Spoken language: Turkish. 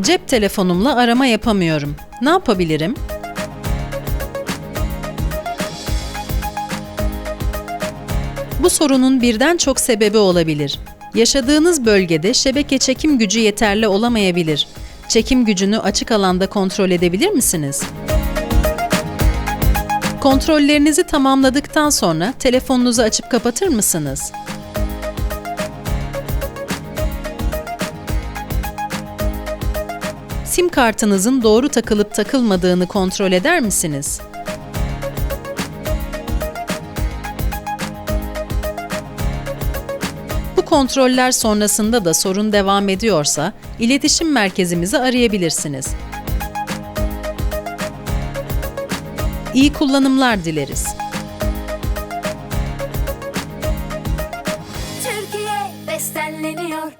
Cep telefonumla arama yapamıyorum. Ne yapabilirim? Bu sorunun birden çok sebebi olabilir. Yaşadığınız bölgede şebeke çekim gücü yeterli olamayabilir. Çekim gücünü açık alanda kontrol edebilir misiniz? Kontrollerinizi tamamladıktan sonra telefonunuzu açıp kapatır mısınız? SIM kartınızın doğru takılıp takılmadığını kontrol eder misiniz? Bu kontroller sonrasında da sorun devam ediyorsa iletişim merkezimizi arayabilirsiniz. İyi kullanımlar dileriz. Türkiye bestenleniyor.